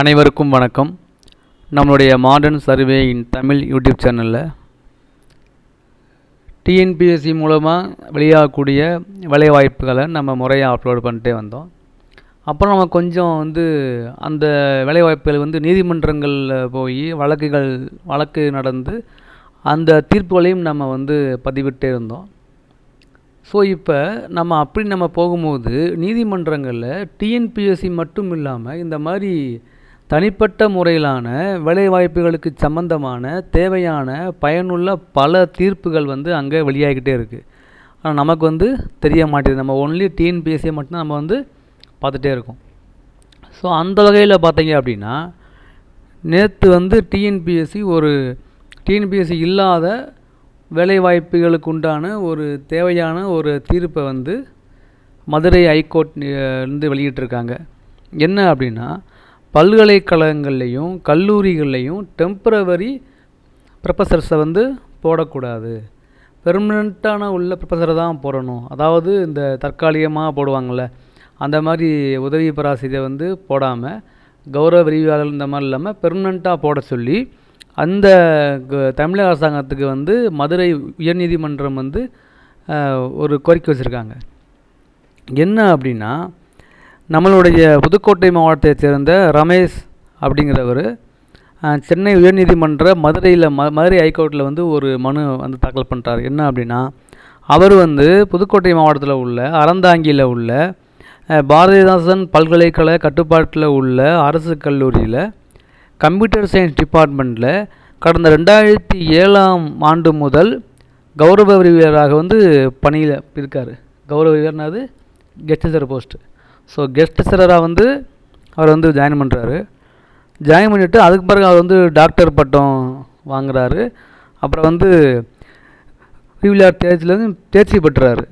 அனைவருக்கும் வணக்கம். நம்மளுடைய modern survey in Tamil YouTube சேனலில் டிஎன்பிஎஸ்சி மூலமாக வெளியாகக்கூடிய வேலைவாய்ப்புகளை நம்ம முறையாக அப்லோட் பண்ணிட்டே வந்தோம். அப்புறம் நம்ம கொஞ்சம் வந்து அந்த வேலைவாய்ப்புகள் வந்து நீதிமன்றங்களில் போய் வழக்குகள் வழக்கு நடந்து அந்த தீர்ப்புகளையும் நம்ம வந்து பதிவிட்டே இருந்தோம். ஸோ இப்போ நம்ம அப்படி நம்ம போகும்போது நீதிமன்றங்களில் டிஎன்பிஎஸ்சி மட்டும் இல்லாமல் இந்த மாதிரி தனிப்பட்ட முறையிலான வேலைவாய்ப்புகளுக்கு சம்பந்தமான தேவையான பயனுள்ள பல தீர்ப்புகள் வந்து அங்கே வெளியாகிக்கிட்டே இருக்குது ஆனால் நமக்கு வந்து தெரிய மாட்டேங்குது. நம்ம ஒன்லி டிஎன்பிஎஸ்சியை மட்டும் நம்ம வந்து பார்த்துட்டே இருக்கோம். ஸோ அந்த வகையில் பார்த்தீங்க அப்படின்னா நேற்று வந்து டிஎன்பிஎஸ்சி ஒரு டிஎன்பிஎஸ்சி இல்லாத வேலைவாய்ப்புகளுக்கு உண்டான ஒரு தேவையான ஒரு தீர்ப்பை வந்து மதுரை ஹைகோர்ட் இருந்து வெளியிட்டிருக்காங்க. என்ன அப்படின்னா பல்கலைக்கழகங்கள்லேயும் கல்லூரிகள்லேயும் டெம்பரவரி ப்ரொஃபஸர்ஸை வந்து போடக்கூடாது. பெர்மனண்ட்டான உள்ள ப்ரொஃபஸரை தான் போடணும். அதாவது இந்த தற்காலிகமாக போடுவாங்கள்ல அந்த மாதிரி உதவி பேராசிரியரை வந்து போடாமல் கௌரவ விரிவாளர் இந்த மாதிரி இல்லாமல் பெர்மனண்ட்டாக போட சொல்லி அந்த க- தமிழக அரசாங்கத்துக்கு வந்து மதுரை உயர்நீதிமன்றம் வந்து ஒரு கோரிக்கை வச்சுருக்காங்க. என்ன அப்படின்னா நம்மளுடைய புதுக்கோட்டை மாவட்டத்தைச் சேர்ந்த ரமேஷ் அப்படிங்கிறவர் சென்னை உயர்நீதிமன்ற மதுரையில் ம மதுரை ஹைகோர்ட்டில் வந்து ஒரு மனு வந்து தாக்கல் பண்ணுறார் என்ன அப்படின்னா அவர் வந்து புதுக்கோட்டை மாவட்டத்தில் உள்ள அறந்தாங்கியில் உள்ள பாரதிதாசன் பல்கலைக்கழக கட்டுப்பாட்டில் உள்ள அரசு கல்லூரியில் கம்ப்யூட்டர் சயின்ஸ் டிபார்ட்மெண்ட்டில் கடந்த ரெண்டாயிரத்தி ஏழாம் ஆண்டு முதல் கௌரவ விரிவியராக வந்து பணியில் இருக்கார். கௌரவ அறிவியர்னாது கெஸ்ட் போஸ்ட்டு ஸோ கெஸ்ட் சிலராக வந்து அவர் வந்து ஜாயின் பண்ணுறாரு ஜாயின் பண்ணிவிட்டு அதுக்கு பிறகு அவர் வந்து டாக்டர் பட்டம் வாங்குறாரு. அப்புறம் வந்து விவிலியார் தேர்ச்சியிலேருந்து தேர்ச்சி பெற்றுறாரு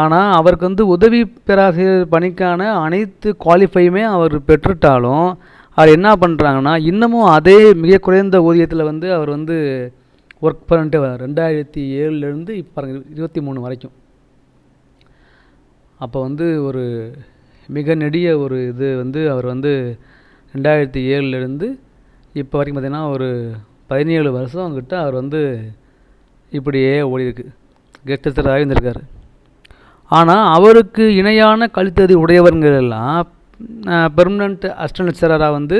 ஆனால் அவருக்கு வந்து உதவி பேராசிரியர் பணிக்கான அனைத்து குவாலிஃபையுமே அவர் பெற்றுட்டாலும் அவர் என்ன பண்ணுறாங்கன்னா இன்னமும் அதே மிக குறைந்த ஊதியத்தில் வந்து அவர் வந்து ஒர்க் பண்ணிட்டு வரார். ரெண்டாயிரத்தி ஏழுலேருந்து இப்போ இருபத்தி மூணு வரைக்கும். அப்போ வந்து ஒரு மிக நெடிய ஒரு இது வந்து அவர் வந்து ரெண்டாயிரத்தி ஏழுலேருந்து இப்போ வரைக்கும் பார்த்திங்கன்னா ஒரு பதினேழு வருஷம் கிட்ட அவர் வந்து இப்படியே ஓடிருக்கு கெஸ்ட் டீச்சராக இருந்திருக்காரு. ஆனால் அவருக்கு இணையான கழித்ததி உடையவர்களெல்லாம் பெர்மனண்ட் அசிஸ்டன்ட் லெக்சராக வந்து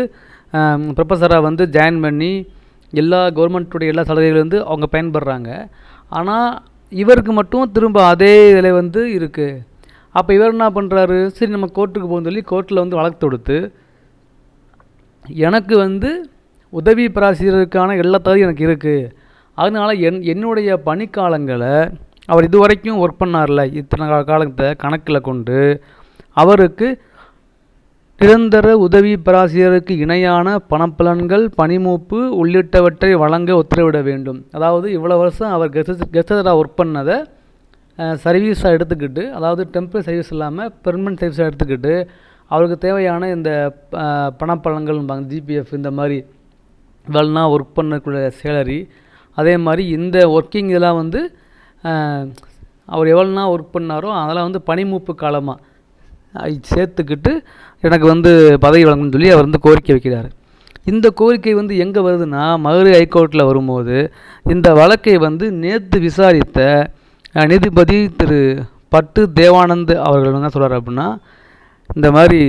ப்ரொஃபஸராக வந்து ஜாயின் பண்ணி எல்லா கவர்மெண்ட்டுடைய எல்லா சலுகைகளும் அவங்க பயன்படுறாங்க. ஆனால் இவருக்கு மட்டும் திரும்ப அதே இதில் வந்து இருக்குது அப்போ இவர் என்ன பண்ணுறாரு சரி நம்ம கோர்ட்டுக்கு போகணும்னு சொல்லி கோர்ட்டில் வந்து வழக்கு தொடுத்து எனக்கு வந்து உதவி பேராசிரியருக்கான எல்லா எனக்கு இருக்குது அதனால என் என்னுடைய பணிக்காலங்களை அவர் இதுவரைக்கும் ஒர்க் பண்ணார்ல இத்தனை காலத்தை கணக்கில் கொண்டு அவருக்கு நிரந்தர உதவி பேராசிரியருக்கு இணையான பணப்பலன்கள் பணிமூப்பு உள்ளிட்டவற்றை வழங்க உத்தரவிட வேண்டும். அதாவது இவ்வளோ வருஷம் அவர் கெஸ்ட் கெஸ்டராக ஒர்க் பண்ணதை சர்வீஸாக எடுத்துக்கிட்டு அதாவது டெம்பரரி சர்வீஸ் இல்லாமல் பெர்மனன்ட் சர்வீஸாக எடுத்துக்கிட்டு அவருக்கு தேவையான இந்த அஹ், பணப்பலன்கள் ஜிபிஎஃப் இந்த மாதிரி இவள்னா ஒர்க் பண்ணக்கூடிய சேலரி அதே மாதிரி இந்த ஒர்க்கிங் இதெல்லாம் வந்து அவர் எவ்வளோனா ஒர்க் பண்ணாரோ அதெல்லாம் வந்து பணிமூப்பு காலமாக சேர்த்துக்கிட்டு எனக்கு வந்து பதவி வழங்கணும்னு சொல்லி அவர் வந்து கோரிக்கை வைக்கிறார். இந்த கோரிக்கை வந்து எங்கே வருதுன்னா மதுரை ஹைகோர்ட்டில் வரும்போது இந்த வழக்கை வந்து நேற்று விசாரித்த நீதிபதி திரு பட்டு தேவானந்த் அவர்கள் என்ன சொல்கிறார் அப்படின்னா இந்த மாதிரி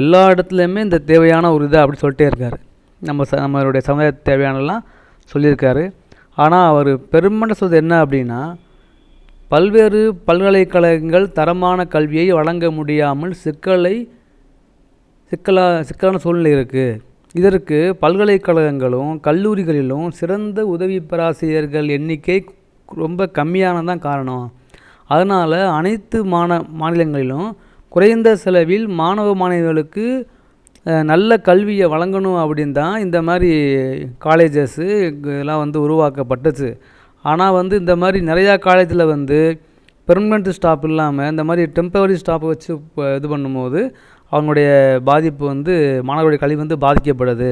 எல்லா இடத்துலையுமே இந்த தேவையான ஒரு இதை அப்படி சொல்லிட்டே இருக்கார். நம்ம ச நம்மளுடைய சமுதாயத்துக்கு தேவையானலாம் சொல்லியிருக்காரு. ஆனால் அவர் பெருமண்ட சொல்வது என்ன அப்படின்னா பல்வேறு பல்கலைக்கழகங்கள் தரமான கல்வியை வழங்க முடியாமல் சிக்கலை சிக்கலா சிக்கலான சூழ்நிலை இருக்குது இதற்கு பல்கலைக்கழகங்களும் கல்லூரிகளிலும் சிறந்த உதவி பேராசிரியர்கள் எண்ணிக்கை ரொம்ப கம்மியானதான் காரணம். அதனால் அனைத்து மாண மாநிலங்களிலும் குறைந்த செலவில் மாணவ மாணவிகளுக்கு நல்ல கல்வியை வழங்கணும் அப்படின்னு தான் இந்த மாதிரி காலேஜஸ்ஸு இதெல்லாம் வந்து உருவாக்கப்பட்டுச்சு. ஆனால் வந்து இந்த மாதிரி நிறையா காலேஜில் வந்து பெர்மனெண்ட் ஸ்டாப் இல்லாமல் இந்த மாதிரி டெம்பரரி ஸ்டாப் வச்சு இப்போ இது பண்ணும்போது அவங்களுடைய பாதிப்பு வந்து மாணவர்களுடைய கல்வி வந்து பாதிக்கப்படுது.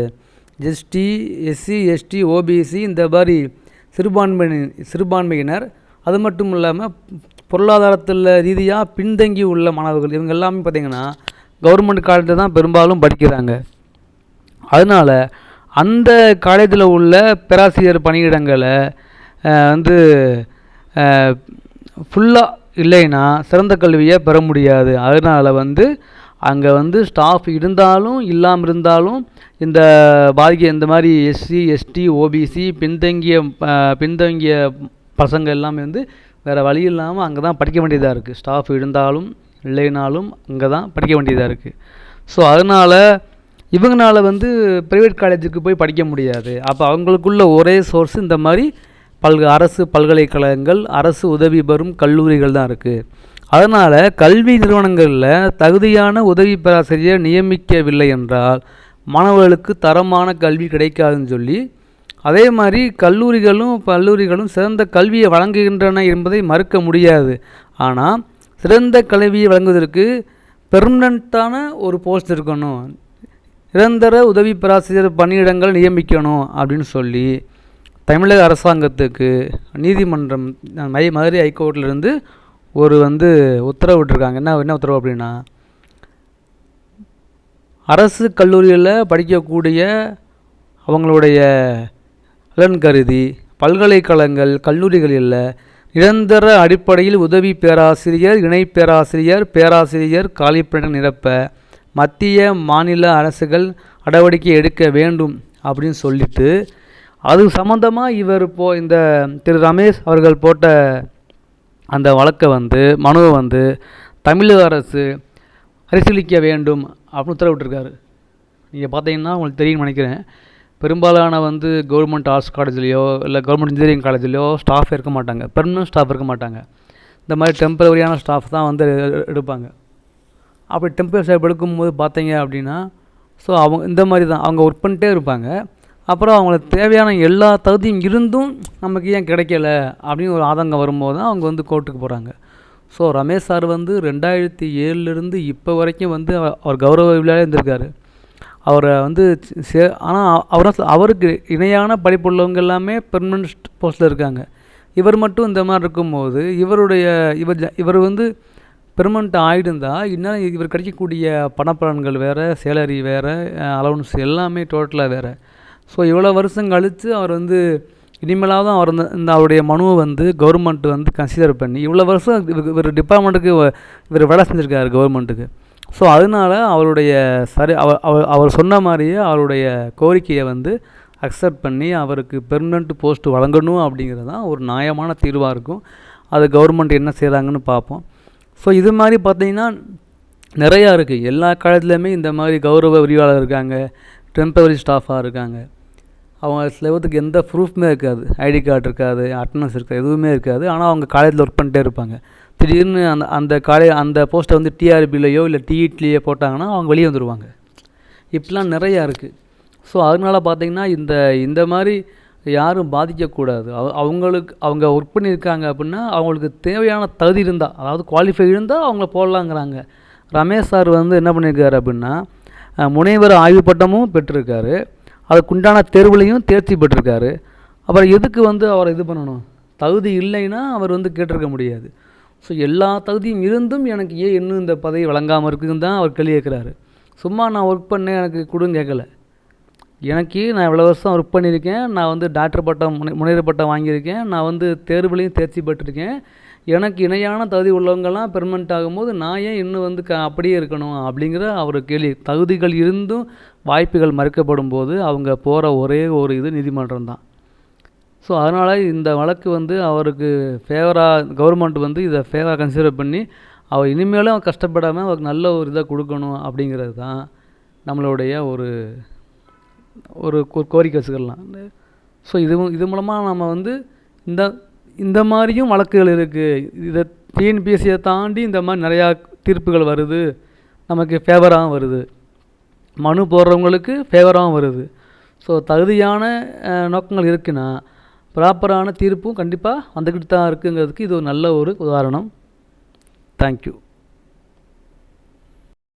எஸ்டி எஸ்சி எஸ்டி ஓபிசி இந்த மாதிரி சிறுபான்மையின சிறுபான்மையினர். அது மட்டும் இல்லாமல் பொருளாதாரத்தில் ரீதியாக பின்தங்கி உள்ள மாணவர்கள். இவங்க எல்லாமே பார்த்திங்கன்னா கவர்மெண்ட் காலேஜில் தான் பெரும்பாலும் படிக்கிறாங்க. அதனால் அந்த காலேஜில் உள்ள பேராசிரியர் பணியிடங்களை வந்து ஃபுல்லாக இல்லைன்னா சிறந்த கல்வியை பெற முடியாது. அதனால் வந்து அங்கே வந்து ஸ்டாஃப் இருந்தாலும் இல்லாமல் இருந்தாலும் இந்த பாதிக்க இந்த மாதிரி எஸ்சி எஸ்டி ஓபிசி பின்தங்கிய பின்தங்கிய பசங்க எல்லாமே வந்து வேறு வழி இல்லாமல் அங்கே தான் படிக்க வேண்டியதாக இருக்குது ஸ்டாஃப் இருந்தாலும் இல்லைனாலும் அங்கே தான் படிக்க வேண்டியதாக இருக்குது ஸோ அதனால் இவங்களால வந்து ப்ரைவேட் காலேஜுக்கு போய் படிக்க முடியாது. அப்போ அவங்களுக்குள்ள ஒரே சோர்ஸ் இந்த மாதிரி பல்க அரசு பல்கலைக்கழகங்கள் அரசு உதவி பெறும் கல்லூரிகள் தான் இருக்குது அதனால் கல்வி நிறுவனங்களில் தகுதியான உதவி பேராசிரியர் நியமிக்கவில்லை என்றால் மாணவர்களுக்கு தரமான கல்வி கிடைக்காதுன்னு சொல்லி அதே மாதிரி கல்லூரிகளும் கல்லூரிகளும் சிறந்த கல்வியை வழங்குகின்றன என்பதை மறுக்க முடியாது. ஆனால் சிறந்த கல்வியை வழங்குவதற்கு பெர்மனண்ட்டான ஒரு போஸ்ட் இருக்கணும். நிரந்தர உதவி பேராசிரியர் பணியிடங்கள் நியமிக்கணும் அப்படின்னு சொல்லி தமிழக அரசாங்கத்துக்கு நீதிமன்றம் மதுரை ஹைகோர்ட்லேருந்து ஒரு வந்து உத்தரவு விட்டுருக்காங்க. என்ன என்ன உத்தரவு அப்படின்னா அரசு கல்லூரிகளில் படிக்கக்கூடிய அவங்களுடைய நலன் கருதி பல்கலைக்கழகங்கள் கல்லூரிகளில் நிரந்தர அடிப்படையில் உதவி பேராசிரியர் இணை பேராசிரியர் பேராசிரியர் காலிப்பணிகள் நிரப்ப மத்திய மாநில அரசுகள் நடவடிக்கை எடுக்க வேண்டும் அப்படின்னு சொல்லிட்டு அது சம்மந்தமாக இவர் இப்போ இந்த திரு ரமேஷ் அவர்கள் போட்ட அந்த வழக்கை வந்து மனுவை வந்து தமிழக அரசு பரிசீலிக்க வேண்டும் அப்படின்னு உத்தரவிட்டிருக்காரு. நீங்கள் பார்த்தீங்கன்னா உங்களுக்கு தெரியும்னு நினைக்கிறேன். பெரும்பாலான வந்து கவர்மெண்ட் ஆர்ட்ஸ் காலேஜ்லேயோ இல்லை கவர்மெண்ட் இன்ஜினியரிங் காலேஜ்லேயோ ஸ்டாஃப் இருக்க மாட்டாங்க. பெர்மனன்ட் ஸ்டாஃப் இருக்க மாட்டாங்க. இந்த மாதிரி டெம்பரவரியான ஸ்டாஃப் தான் வந்து எடுப்பாங்க. அப்படி டெம்பரரி ஸ்டாஃப் எடுக்கும்போது பார்த்தீங்க அப்படின்னா ஸோ அவங்க இந்த மாதிரி தான். அவங்க ஒர்க் பண்ணிட்டே இருப்பாங்க. அப்புறம் அவங்களுக்கு தேவையான எல்லா தகுதியும் இருந்தும் நமக்கு ஏன் கிடைக்கல அப்படின்னு ஒரு ஆதங்கம் வரும்போது தான் அவங்க வந்து கோர்ட்டுக்கு போகிறாங்க ஸோ ரமேஷ் சார் வந்து ரெண்டாயிரத்தி ஏழுலேருந்து இப்போ வரைக்கும் வந்து அவர் கௌரவ விழாவே இருந்திருக்காரு. அவரை வந்து சே ஆனால் அவரை அவருக்கு இணையான படிப்புள்ளவங்க எல்லாமே பெர்மனன்ட் போஸ்ட்டில் இருக்காங்க. இவர் மட்டும் இந்த மாதிரி இருக்கும்போது இவருடைய இவர் ஜ- இவர் வந்து பெர்மனண்ட் ஆகிடுந்தா இன்னும் இவர் கிடைக்கக்கூடிய பணப்பலன்கள் வேறு சேலரி வேறு அலவன்ஸ் எல்லாமே டோட்டலாக வேறு. ஸோ இவ்வளோ வருஷம் கழித்து அவர் வந்து இனிமேலாவது அவர் இந்த இந்த அவருடைய மனுவை வந்து கவர்மெண்ட் வந்து கன்சிடர் பண்ணி இவ்வளோ வருஷம் இவர் டிபார்ட்மெண்ட்டுக்கு இவர் வேலை செஞ்சுருக்காரு கவர்மெண்ட்டுக்கு ஸோ அதனால அவருடைய சரி அவர் அவர் அவர் சொன்ன மாதிரியே அவருடைய கோரிக்கையை வந்து அக்செப்ட் பண்ணி அவருக்கு பெர்மனண்ட் போஸ்ட் வழங்கணும் அப்படிங்கிறது தான் ஒரு நியாயமான தீர்வாக இருக்கும். அது கவர்மெண்ட் என்ன செய்கிறாங்கன்னு பார்ப்போம். ஸோ இது மாதிரி பார்த்தீங்கன்னா நிறையா இருக்குது எல்லா காலத்துலேயுமே இந்த மாதிரி கௌரவ விரிவாளர் இருக்காங்க டெம்பரரி ஸ்டாஃபாக இருக்காங்க. அவங்க சிலவத்துக்கு எந்த ப்ரூஃப்மே இருக்காது. ஐடி கார்டு இருக்காது அட்டனன்ஸ் இருக்காது எதுவுமே இருக்காது. ஆனால் அவங்க காலேஜில் ஒர்க் பண்ணிட்டே இருப்பாங்க. திடீர்னு அந்த அந்த காலேஜ் அந்த போஸ்ட்டை வந்து டிஆர்பிலையோ இல்லை டிஇட்லேயோ போட்டாங்கன்னா அவங்க வெளியே வந்துடுவாங்க இப்படிலாம் நிறையா இருக்குது ஸோ அதனால பார்த்தீங்கன்னா இந்த இந்த மாதிரி யாரும் பாதிக்கக்கூடாது. அவங்களுக்கு அவங்க ஒர்க் பண்ணியிருக்காங்க அப்படின்னா அவங்களுக்கு தேவையான தகுதி இருந்தால் அதாவது குவாலிஃபை இருந்தால் அவங்கள போடலாங்கிறாங்க. ரமேஷ் சார் வந்து என்ன பண்ணியிருக்காரு அப்படின்னா முனைவர் ஆய்வு பட்டமும் பெற்றிருக்காரு. அதுக்குண்டான தேர்வுலையும் தேர்ச்சி பெற்றிருக்காரு. அப்புறம் எதுக்கு வந்து அவரை இது பண்ணணும்? தகுதி இல்லைன்னா அவர் வந்து கேட்டிருக்க முடியாது. ஸோ எல்லா தகுதியும் இருந்தும் எனக்கு ஏன் இன்னும் இந்த பதவி வழங்காமல் இருக்குதுன்னு தான் அவர் கேள்வி கேட்குறாரு. சும்மா நான் ஒர்க் பண்ணேன் எனக்கு கொடுன்னு கேட்கல. எனக்கு நான் இவ்வளோ வருஷம் ஒர்க் பண்ணியிருக்கேன் நான் வந்து டாக்டர் பட்டம் முனை முனைவர் பட்டம் வாங்கியிருக்கேன் நான் வந்து தேர்வுலையும் தேர்ச்சி பெற்றிருக்கேன். எனக்கு இணையான தகுதி உள்ளவங்கெல்லாம் பெர்மனெண்ட் ஆகும்போது நான் ஏன் இன்னும் வந்து க அப்படியே இருக்கணும் அப்படிங்கிற அவர் கேள்வி. தகுதிகள் இருந்தும் வாய்ப்புகள் மறுக்கப்படும் போது அவங்க போகிற ஒரே ஒரு இது நீதிமன்றம் தான் ஸோ அதனால் இந்த வழக்கு வந்து அவருக்கு ஃபேவராக கவர்மெண்ட் வந்து இதை ஃபேவராக கன்சிடர் பண்ணி அவர் இனிமேலும் கஷ்டப்படாமல் அவருக்கு நல்ல ஒரு இதை கொடுக்கணும் அப்படிங்கிறது தான் நம்மளுடைய ஒரு ஒரு கோ- கோரிக்கை வச்சுக்கலாம். ஸோ இது இது மூலமாக நம்ம வந்து இந்த இந்த மாதிரியும் வழக்குகள் இருக்குது இதை டிஎன்பிஎஸ்சியை தாண்டி இந்த மாதிரி நிறையா தீர்ப்புகள் வருது. நமக்கு ஃபேவராகவும் வருது. மனு போடுறவங்களுக்கு ஃபேவராகவும் வருது. ஸோ தகுதியான நோக்கங்கள் இருக்குன்னா ப்ராப்பரான தீர்ப்பும் கண்டிப்பாக வந்துக்கிட்டு தான் இருக்குங்கிறதுக்கு இது ஒரு நல்ல ஒரு உதாரணம். தேங்க்யூ